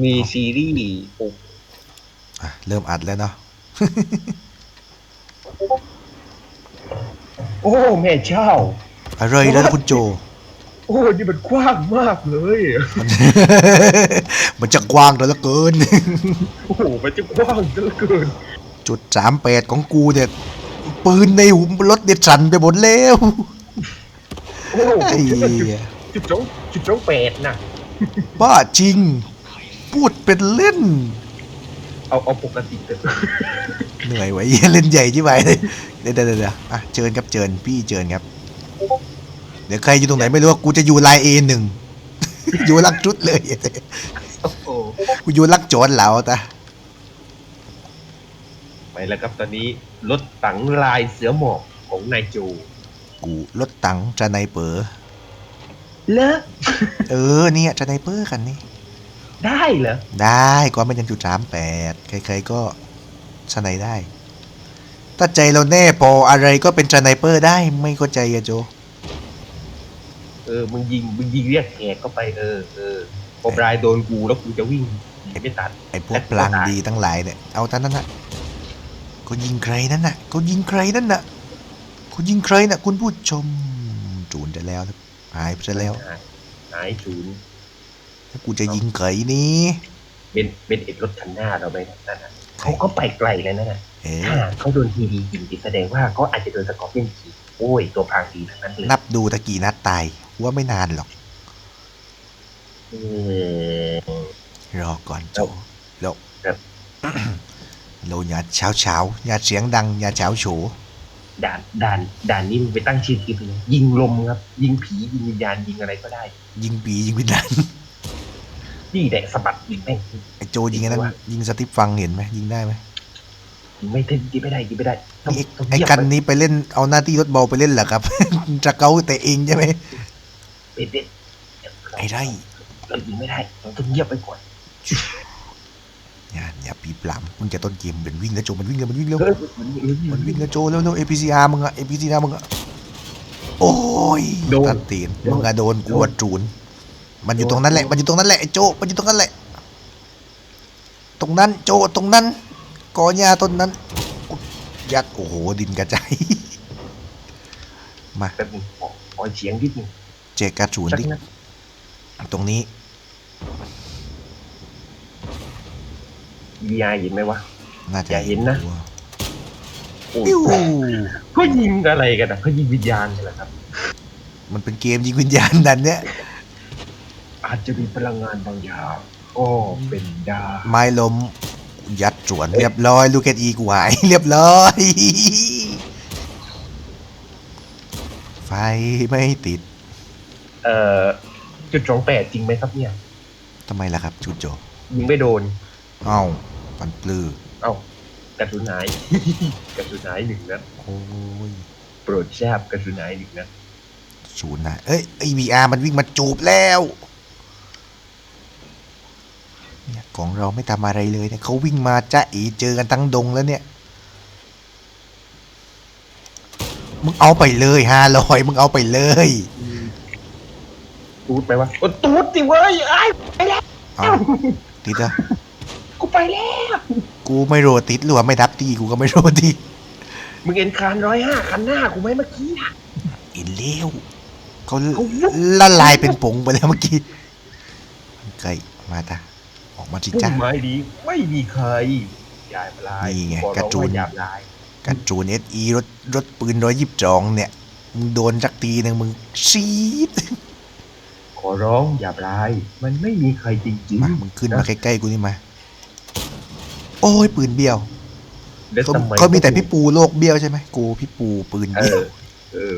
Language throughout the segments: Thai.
มีซีรีส์โอ้อะเริ่มอัดแล้วเนาะ โอ้แม่เจ้า อะไรแล้วคุณโจ โอ้นี่มันกว้างมากเลยมันมันจะกว้างเหลือเกิน โอ้โหมันจะกว้างเหลือเกิน จุดสามแปดของกูเนี่ย ปืนในหูรถเด็ดสั่นไปหมดแล้วโอ้โหไอ้จุดเหี้ยจุดสองจุดสองแปดนะบ้าจริง พูดเป็นเล่น เอาเอาปกติเถอะเหนื่อยไว้ยเล่นใหญ่ที่ไหนเลยเดี๋ยวเดี๋ยวเดี๋ยวอะเชิญครับเชิญพี่เชิญครับ เดี๋ยวใครอยู่ตรงไหนไม่รู้ว่ากูจะอยู่ไลน์เอหนึ่งอยู่ลักจุดเลยโอ้โหกูอยู่ลักโจรเหลาตาไปแล้วครับตอนนี้รถตังลายเสือหมอบของนายโจกูรถตังจะไนเปอร์เลอะเออเนี่ยจะไนเปอร์กันนี่ ได้เหรอ ได้ก็ไม่ยังจุดสามแปดใครๆก็สไนได้ ถ้าใจเราแน่พออะไรก็เป็นสไนเปอร์ได้ไม่เข้าใจอะโจ เออ มึงยิง มึงยิงเรียกแขกเข้าไป เออ เออพอปลายโดนกูแล้วกูจะวิ่งไม่ตัด ไอ้พวกพลังดีทั้งหลายเนี่ย เอาท่านนั้นน่ะเขายิงใครนั่นน่ะเขายิงใครนั่นน่ะเขายิงใครน่ะ คุณผู้ชมจูนจะแล้วหายไปซะแล้ว หายหายศูน ย์ถ้ากูจะยิงไก่นี่เป็นเป็นเอ็ดรถคันหน้าเราไหมนั่นน่ะเขาก็ไปไกลแล้วนะน่ะเอ๊ถ้าะเขาโดนทีดียิงแสดงว่าเขาอาจจะโดนสกอร์เปียนขีดโอ้ย ตัวพรางดีทั้งนั้นเลยนับดูตะกี้นัดตายว่าไม่นานหรอกเออรอก่อนโจแล้วครับเราอย่าเช้าเช้าๆอย่าเสียงดังอย่าเช้าโฉด่านด่านด่านนี้มึงไปตั้งชื่อคลิปเลยยิงลมครับ ยิงผียิงวิญญาณยิงอะไรก็ได้ ยิงปียิงวิญญาณ นี่แหละสะบัดยิงแม่งไอ้โจยิงไอ้นั้นยิงสติปฟังเห็นไหมยิงได้ไหมยิงไม่ถึงยิงไม่ได้ยิงไม่ได้ต้องนี่ต้องไอ้เงียบกันนี้ไปเล่นเอาหน้าที่รถเบาไปเล่นเหรอครับ จะเกาแต่เองใช่ไหมเป็นเด็ดไอ้ไรเรายิงไม่ได้เราต้องเงียบไปก่อนอย่าอย่าปีปลามมึงจะต้นเกมเป็นวิ่งแล้วโจมันวิ่งแล้วมันวิ่งแล้วเฮ้ยมันมันวิ่งแล้วโจแล้วแล้ว APCR มึงอะ APCR มึงอะโอ้ยโดน ตัดตีนมึงอะโดนกวดจูน มันอยู่ตรงนั้นแหละมันอยู่ตรงนั้นแหละไอ้โจมันอยู่ตรงนั้นแหละ ตรงนั้นโจตรงนั้นกอหญ้าต้นนั้น ยัดโอ้โหดินกระจายมาแป๊บนึงขอขอเฉียงนิดนึงเจกกระจูนสักดินัดตรงนี้วีไอเห็นไหมวะน่าจะอย่าเห็นนะโอ้ยปิ้วเขายิงอะไรกันนะเขายิงวิญญาณกันเหรอครับ มันเป็นเกมยิงวิญญาณดันเนี้ย อาจจะมีพลังงานบางอย่างก็เป็นได้ไม้ล้มยัดจวนเรียบร้อยลูกแคดอีกูหายเรียบร้อย ไฟไม่ติด เอ่อจุดสองแปดจริงไหมครับเนี่ยทำไมล่ะครับจุดโจยิงไม่โดน เอ้าปันปลือเอ้ากระสุนหาย กระสุนหายหนึ่งนัดโอ้ยโปรดทราบกระสุนหายหนึ่งนัดศูนย์นะเอ้ยไอวีอาร์มันวิ่งมาจูบแล้วเนี่ย ของเราไม่ทำอะไรเลยเนี่ยเขาวิ่งมาจ้าอีเจอกันทั้งดงแล้วเนี่ย มึงเอาไปเลยห้าร้อย มึงเอาไปเลยตูดไปวะโอ้ตูดสิเว้ยไอ้ายไปแล้วเอาติดอะกูไปแล้ว กูไม่โรติดหรือว่าไม่ดับตีกูก็ไม่โรตีมึงเห็นคานร้อยห้าคันหน้ากูไหมเมื่อกี้นะอินเลี้ยวเขาเขาวุบละลายเป็นผงไปแล้วเมื่อกี้ไก่มาตา ออกมาสิพุ่จ้ามไม้ดีไม่มีใครยายลายนี่ไงบอกกระจูนว่าหยาบลายกันจูนเอสอีรถรถปืนร้อยยิบจองเนี่ยมึงโดนสักทีหนึ่งมึงซีดขอร้องหยาบลาย มันไม่มีใครจริงมามึงขึ้นมาใกล้ๆกูนี่มา โอ้ยปืนเบี้ยวๆแล้วเขาทำไมเขามีแต่พี่ปูโลกเบี้ยวใช่ไหมกูพี่ปูปืนเอเบี้ยวอเออ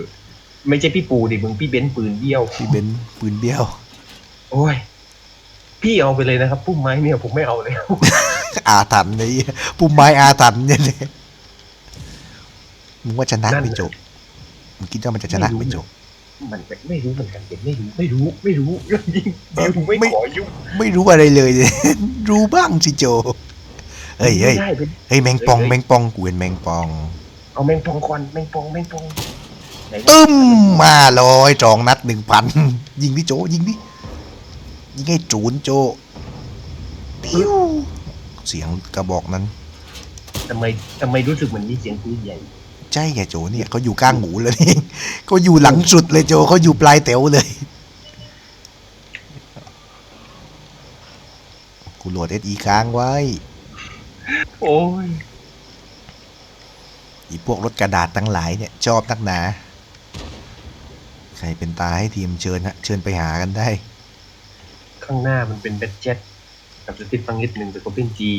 ไม่ใช่พี่ปูดิมึงพี่เบนซ์ปืนเบี้ยวพี่เบนซ์ปืนเบี้ยว โอ้ย พี่เอาไปเลยนะครับพุ่มไม้เนี่ยผมไม่เอาแล้วอาถรรพ์เลยปุ่มไม้อาถรรพ์เนี่ยเลยมึงว่าชนะนั่น ไม่จบมึงคิดว่ามันจะชนะไม่จบ มันไม่รู้เหมือนกันเด็กไม่รู้ไม่รู้ไม่รู้เรื่องยิงดิวไม่ไม่ ขอยุ่งไม่รู้อะไรเลย รู้บ้างสิโจเฮ้ยเฮ้ยไม่ได้เป็นเฮ้ยแมงปองเฮ้ยแมงปองกูเห็นแมงปอง เอาแมงปองควันแมงปองแมงปองไหนวะ ตึ้มมาลอยจองนัดหนึ่งพันยิงดิโจยิงดิ ยิงให้จูนโจติ้วเสียงกระบอกนั้นทำไมทำไมรู้สึกเหมือนมีเสียงปืนใหญ่ ใช่ไงโจเนี่ยเขาอยู่กลางหูเลยนี่เขาอยู่หลังสุดเลยโจเขาอยู่ปลายแถวเลยกูโหลดเอสีค้างไว้ โอ้ยอีพวกรถกระดาษทั้งหลายเนี่ย ชอบนักหนา ใครเป็นตาให้ทีมเชิญฮะ เชิญไปหากันได้ ข้างหน้ามันเป็นแบทเจ็ตกับสติฟฟังนิดหนึ่งเป็นโคเป็นจี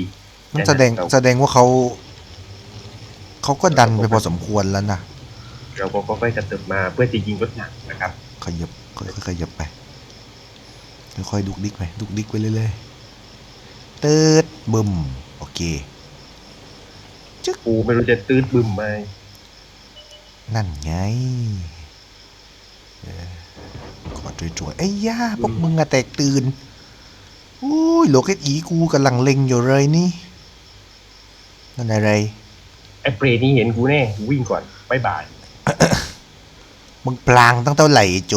นั่นแสดงแสดงว่าเขาเขาก็ดันไปพอสมควรแล้วนะเราก็ค่อยๆกระเติบมาเพื่อจะยิงรถหนักนะครับ ขยับค่อยๆขยับไปค่อยๆดุกดิกไปดุกดิกไปเรื่อยๆเติร์ดบึมโอเคกูไม่รู้จะตื้ดบึมไหมนั่นไงเออขอ จวยๆไอ้ย่าพวกมึงอะแตกตื่นโอ้ยโลเกตอีกูกำลังเล็งอยู่เลยนี่ นั่นอะไร ไอ้เปรย์นี่เห็นกูแน่กูวิ่งก่อนบายบาย มึงพลางตั้งเท่าไหร่โจ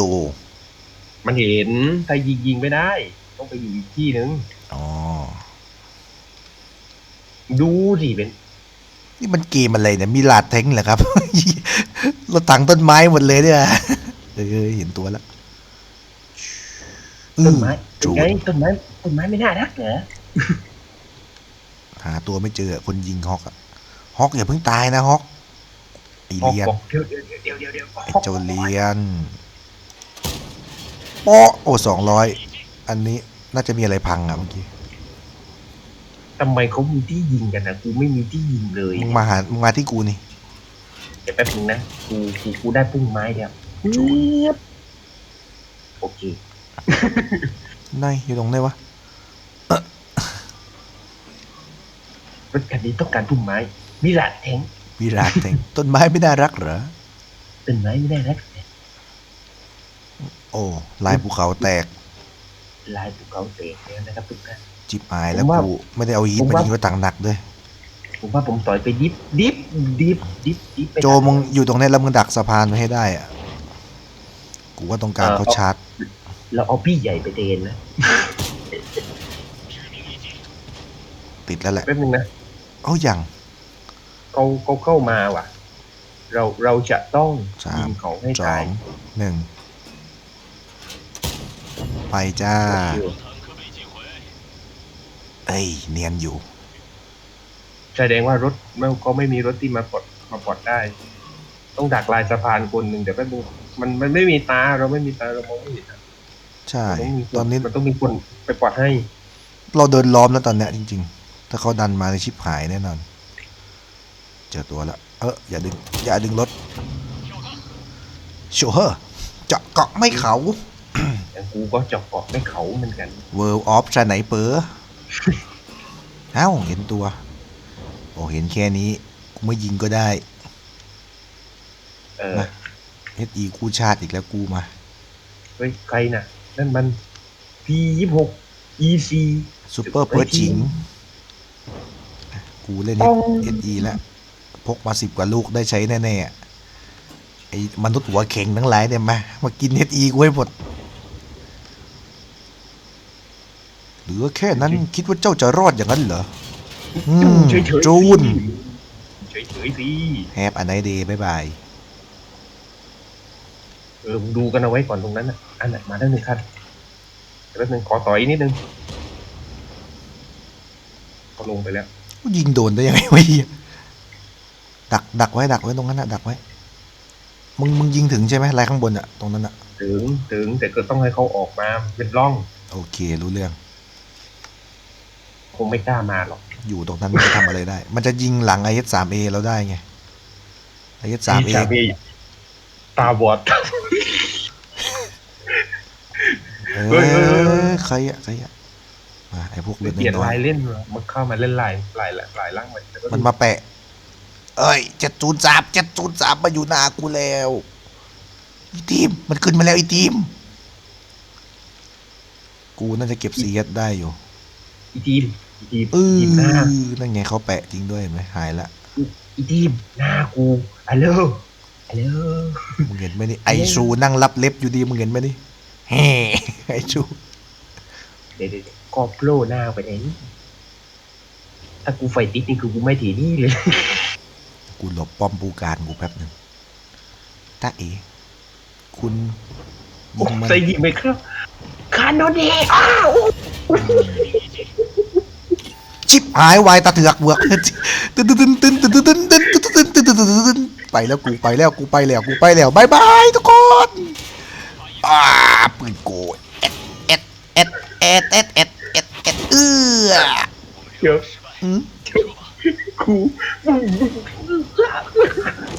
มันเห็นถ้ายิงยิงไม่ได้ ต้องไปอยู่อีกที่นึงอ๋อ ดูสิเป็น นี่มันเกมอะไรเนี่ย มีลาดแทงเหรอครับ เรถถังต้นไม้หมดเลยเนี่ยเออเห็นตัวแล้ว ต้นไม้จูไงต้นไม้ต้นไม้ไม่น่ารักเหรอหาตัวไม่เจอคนยิงฮอกอะฮอกอย่าเพิ่งตายนะฮอกไอบอกเลียนบอกเดี๋ยวเดี๋ยวเดี๋ยวเดี๋ยวเดี๋ยวไอเจ้าเลียนโป๊ะโอ้สองร้อยอันนี้น่าจะมีอะไรพังอะเมื่อกี้ทำไมเขามีที่ยิงกันนะกูไม่มีที่ยิงเลยมึงมาหามึงมาที่กูนี่เดี๋ยวแป๊บนึงนะกูกูกูได้พุ่งไม้เดียวจูเงียบโอเค ไหนอยู่ตรงไหนวะรถคันนี้ต้องการพุ่งไม้มิราดแทงวิราชแทงต้นไม้ไม่น่ารักเหรอ ต้นไม้ไม่ได้รักโอ้ลายภูเขาแตกลายภูเขาเตกแล้วนะครับทุกท่าน จิบหายแล้วผมว่ากูไม่ได้เอาฮีทผมมาว่า ยิงรถถังหนักด้วย ผมว่าผมต่อยไปดิฟดิฟดิฟดิฟดิฟไปโจมึงอยู่ตรงนี้แล้วมึงดักสะพานไว้ให้ได้อะกูว่าตรงกลางเขาชาร์จ เราเอาพี่ใหญ่ไปเดนนะติดแล้วแหละแป๊บนึงนะเอ้ายังเขาเขาเข้ามาว่ะ เราเราจะต้องสามยิงเขาให้สอตายงหนึ่งไปจ้าเอ้ยเนียนอยู่ แสดงว่ารถมันก็ไม่มีรถที่มาปลดมาปลดได้ ต้องดักลายสะพานคนหนึ่งเดี๋ยวแป๊บนึงมันมันไม่มีตาเราไม่มีตาเรามองไม่เห็นอะ ใช่ มันต้องมีคตอนนี้มันต้องมีคนไปปลดให้ เราเดินล้อมแล้วตอนเนี้ยจริง ๆ ถ้าเขาดันมาในชิปหายแน่นอน เจอตัวละ เอออย่าดึง อย่าดึงรถชัวร์เจาะเกาะไม่เขา อย่างกูก็เจาะเกาะไม่เขาเหมือนกัน World of ชาไหนเปอเอ้าเห็นตัว โอ้เห็นแค่นี้ กูไม่ยิงก็ได้ เออมา SE กูชาติอีกแล้วกูมา เฮ้ยใครน่ะ นั่นมัน P ยี่หก EC ซูเปอร์เพิร์จิงกูเล่นป้อง SE แล้ว พกมาสิบกว่าลูกได้ใช้แน่ๆไอ้มนุษย์หัวเข่งทั้งหลายเนี่ยมา มากิน SE กูให้หมดหรือว่าแค่นั้นคิดว่าเจ้าจะรอดอย่างนั้นเหรออืมเฉยๆจูนเฉยๆสิแฮปอันไนเดย์บายบาย เออมึงดูกันเอาไว้ก่อนตรงนั้นน่ะอันน่ะมาแล้วหนึ่งคันเดี๋ยวแป๊บนึงขอต่อยนิดนึงก็ลงไปแล้วยิงโดนได้ยังไงวะเหี้ยดักดักไว้ดักไว้ตรงนั้นนะดักไว้ มึงมึงยิงถึงใช่ไหมลายข้างบนอะตรงนั้นอะถึงถึงแต่ก็ต้องให้เขาออกมาเป็นร่อง โอเครู้เรื่อง คงไม่กล้ามาหรอก อยู่ตรงนั้นมันจะทำอะไรได้ มันจะยิงหลัง i s 3 a เราได้ไง i s 3 a จาตาบอดเอเฮ้ยเฮ้ย เฮ้ยเฮ้อยใครอะใครอะมาไอพวกเปเลือดลี่ยนน้อลายยเล่นเหรอมันเข้ามาเล่นลายลายลายล่างมันแต่ก็ๆมันมาแปะ เอ้ยเจ็ดศูนย์สามเจ็ดศูนย์สามมาอยู่หน้ากูแล้วอีทีมมันขึ้นมาแล้วอีทีม กูน่าจะเก็บซีเอสได้อยู่อีทีมอีทีมเออทีมหน้านั่นไงเขาแปะจริงด้วยเห็นไหมหายละอีทีมหน้ากูฮัลโหลฮัลโหลมึงเห็นไหมนี่ไอชูนั่งรับเล็บอยู่ดีมึงเห็นไหมนี่ แฮ่ไอชูเดี๋ยวเดี๋ยวเดี๋ยวกอบโปรหน้าไปไหนถ้ากูไฟติดนี่คือกูไม่ถีนี่เลย กูหลบป้อมปูการกูแป๊บหนึ่งตาเอ คุณยิงมันใส่ยิงไหมครับคานโนเดอ้าวชิบหายวายตาเถือกเบือกตึ้นตึ้นตึ้นตึ้นตึ้นตึ้นตึ้นตึ้นตึ้นตึ้นตึ้นตึ้นไปแล้วกูไปแล้วกูไปแล้วกูไปแล้วบายบายทุกคน อ่าปืนโกยเอ็ดเอ็ดเอ็ดเอ็ดเอ็ดเอ็ดเอ็ดเอื้อเดี๋ยวอืมกู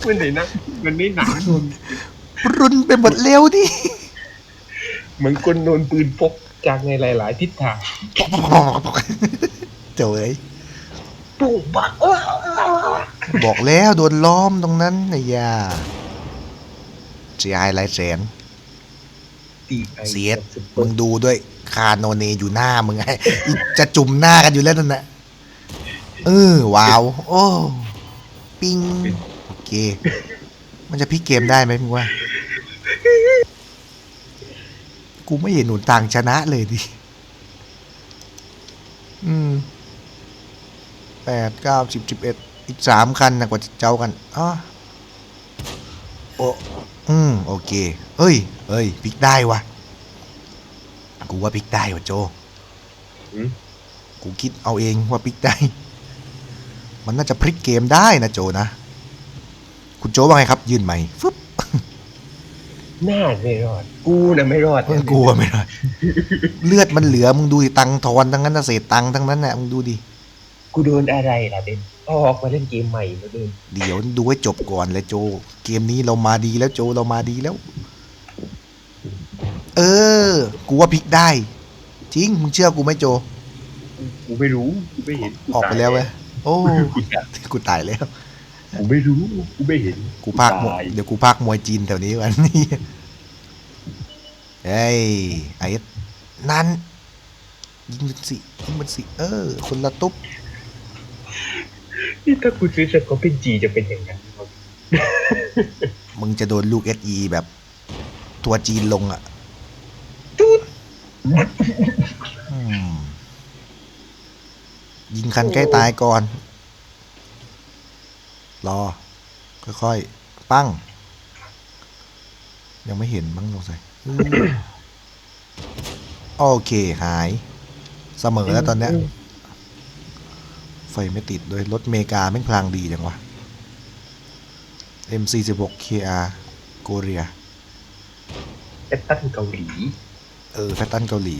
มันไหนนะมันไม่หนาโดนรุนไปหมดเร็วดิเหมือนคนโดนปืนพกจากในหลาย ๆ ทิศทางเจ๋อเอ้ปุ๊บบอกแล้วโดนล้อมตรงนั้นนะยาจีไอไรแสน ตีไอ้เสียดมึงดูด้วยคาโนเนอยู่หน้ามึงไงอีจะจุ่มหน้ากันอยู่แล้วนั่นน่ะเออว้าว โอ้ปิงโอเค มันจะพลิกเกมได้ไหมมึงว่า กูไม่เห็นหนุนต่างชนะเลยดิ อืมแปดเก้าสิบสิบเอ็ดอีกสามคันนะกว่าจะเจ้ากันอ๋อโอ้อืม โอเค เอ้ย เอ้ยพลิกได้วะกูว่าพลิกได้วะโจหืมกูคิดเอาเองว่าพลิกได้ มันน่าจะพลิกเกมได้นะโจนะ คุณโจว่าไงครับ ยื่นใหม่ฟึบหน้าไม่รอด กูน่ะไม่รอดเออกูว่าไม่ได้เลือดมันเหลือมึงดูดิตังค์ทอนทั้งนั้นนะเศษตังค์ทั้งนั้นน่ะมึงดูดิ กูโดนอะไรล่ะเบนออกมาเล่นเกมใหม่แล้วเดินเดี๋ยวดูให้จบก่อนเลยโจ เกมนี้เรามาดีแล้วโจเรามาดีแล้วเออ กูว่าพลิกได้ จริง มึงเชื่อกูไหมโจ กูไม่รู้กูไม่เห็นออกไปแล้วเว้ยโอ้กูตายกูตายแล้ว กูไม่รู้กูไม่เห็นกูพากมวตายยเดี๋ยวกูพากมวยจีนแถวนี้วันนี้เฮ้ยไอ้นั่นยิงมันสิยิงมันสิเออ คนละตุ๊บนี่ถ้ากูซื้อสกอร์เป็นจีจะเป็นอย่างนั้นวะมึงจะโดนลูกเอสีแบบ ตัวจีนลงอะตุ๊ดอืม ยิงคันใกล้ตายก่อน รอ ค่อยๆ ปั้ง ยังไม่เห็นมั้งลงใส่อืมโอเคหาย เสมอแล้วตอนเนี้ย ไฟไม่ติดโดยรถเมกาแม่งพลางดีจังวะ M46 KR โกเรียแอตตันเกาหลี เออแพทตันเกาหลี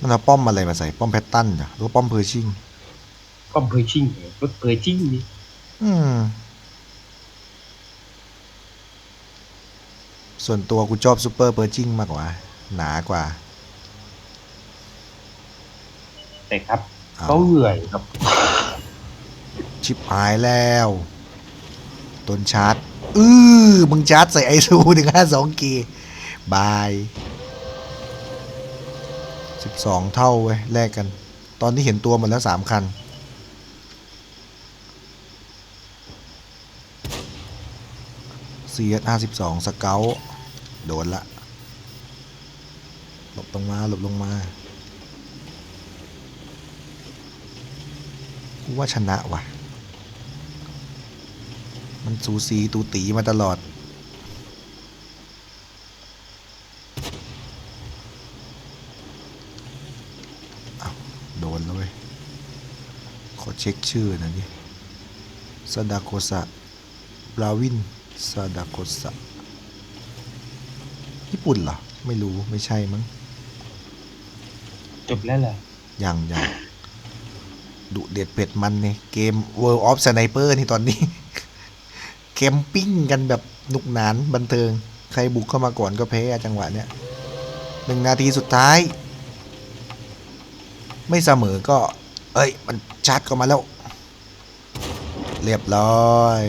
มันเอาป้อมอะไรมาใส่ป้อมแพทตันเหรอหรือว่าป้อมเพอร์ชิงก็เพอร์ชิ่งรถเพอร์ชิ่งนี่อืม ส่วนตัวกูชอบซูเปอร์เพอร์ชิงมากกว่า หนากว่าแต่ครับเอาเขาเหนื่อยครับ ชิบหายแล้ว ต้นชาร์จ อือมึงชาร์จใส่ไอซูหนึ่งห้าสองกีบายสิบสองเท่าเว้ยแลกกัน ตอนนี้เห็นตัวหมดแล้วสามคัน CS ห้าสิบสองสเกลโดนละ หลบลงมาหลบลงมากูว่าชนะว่ะ มันสูสีตูตีมาตลอดอ้าวโดนแล้วเว้ย ขอเช็คชื่อหนะนี่ซาดาโกสะบราวินซาดาโกสะญี่ปุ่นเหรอ ไม่รู้ไม่ใช่มั้ง จบแล้วเหรอ ยังยังดุเด็ดเผ็ดมันเนี่ยเกม World of Sniper นี่ตอนนี้ แคมปิ้งกันแบบหนุกหนานบันเทิง ใครบุกเข้ามาก่อนก็แพ้จังหวะเนี้ยหนึ่งนาทีสุดท้าย ไม่เสมอก็ เอ้ย มันชาร์จเข้ามาแล้ว เรียบร้อย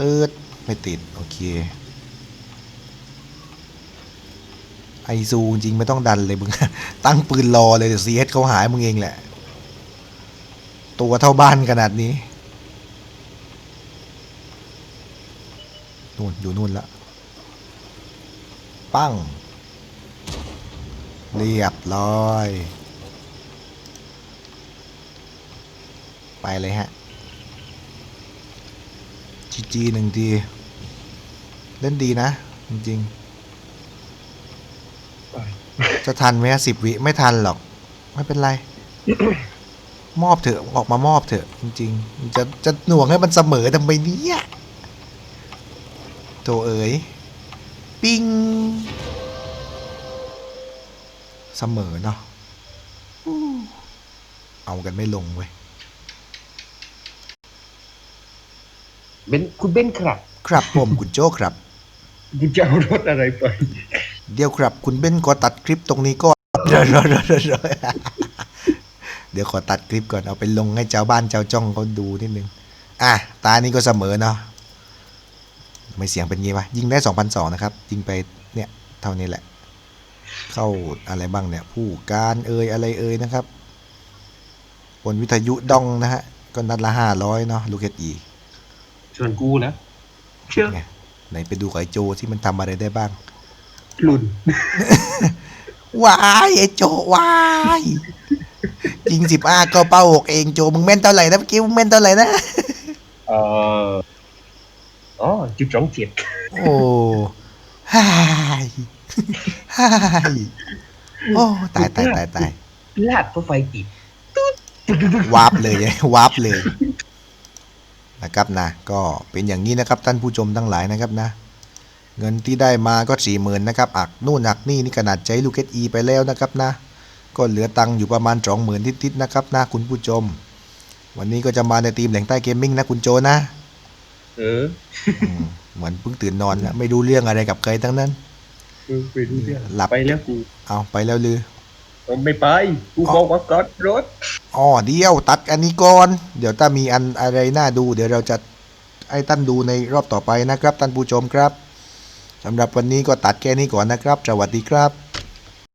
ตืดไม่ติด โอเคไอซูจริงไม่ต้องดันเลยมึง ตั้งปืนรอเลยเดี๋ยวซีเอสเขาหายมึงเองแหละ ตัวเท่าบ้านขนาดนี้ นู่นอยู่นู่นละ ปั้ง เรียบร้อย ไปเลยฮะจีจีหนึ่งทีเล่นดีนะ จริงๆ จะทันไหมสิบวิ ไม่ทันหรอก ไม่เป็นไรมอบเถอะ ออกมามอบเถอะ จริง ๆ จะจะหน่วงให้มันเสมอทำไมเนี่ย โถเอ๋ย ปิ้ง เสมอเนาะอู้เอากันไม่ลงเว้ย เบนคุณเบนครับ ครับผมคุณโจ้ครับ คุณจะเอารถอะไรไป เดี๋ยวครับ คุณเบ้นขอตัดคลิปตรงนี้ก่อนเดี๋ยวเดี๋ยวเดี๋ยวเดี๋ยวเดี๋ยวขอตัดคลิปก่อนเอาไปลงให้เจ้าบ้านเจ้าจ้องเขาดูนิดนึง อะ ตานี้ก็เสมอเนาะ ไม่เสียงเป็นงี้วะยิงได้สองพันสองนะครับ ยิงไปเนี่ยเท่านี้แหละ เข้าอะไรบ้างเนี่ย ผู้การเอ่ยอะไรเอ่ยนะครับบนวิทยุดองนะฮะ ก็นัดละห้าร้อยเนาะลูกเห็ดอีส่วนกูนะเชื่อไงไหนไปดูกับไอ้โจที่มันทำอะไรได้บ้างหลุนวายไอ้โจวายยิงสิบอ้าก็เป้าหกเองโจมึงแม่นเท่าไหร่นะเมื่อกี้มึงแม่นเท่าไหร่นะเอ่อ อ๋อจุดสองเจ็ดโอ้ฮายฮายโอ้ตายตายตายตายลาดเพราะไฟติดวาร์ปเลยวาร์ปเลยนะครับนะก็เป็นอย่างนี้นะครับท่านผู้ชมทั้งหลายนะครับนะ เงินที่ได้มาก็สี่หมื่นนะครับอักนู่นอักนี่นี่ขนาดใจลูกเออีไปแล้วนะครับนะ ก็เหลือตังค์อยู่ประมาณสองหมื่นทิศๆนะครับนะคุณผู้ชม วันนี้ก็จะมาในทีมแหล่งใต้เกมมิ่งนะคุณโจนะ เอออืมเหมือนเพิ่งตื่นนอนนะไม่รู้เรื่องอะไรกับใครทั้งนั้นเออไปดูเรื่องหลับไปแล้วกูเอาไปแล้วลือเอาไม่ไปกูอ๋อบอกว่าก๊อตรถอ๋อเดียวตัดอันนี้ก่อน เดี๋ยวถ้ามีอันอะไรน่าดู เดี๋ยวเราจะให้ท่านดูในรอบต่อไปนะครับท่านผู้ชมครับสำหรับวันนี้ก็ตัดแค่นี้ก่อนนะครับ สวัสดีครับ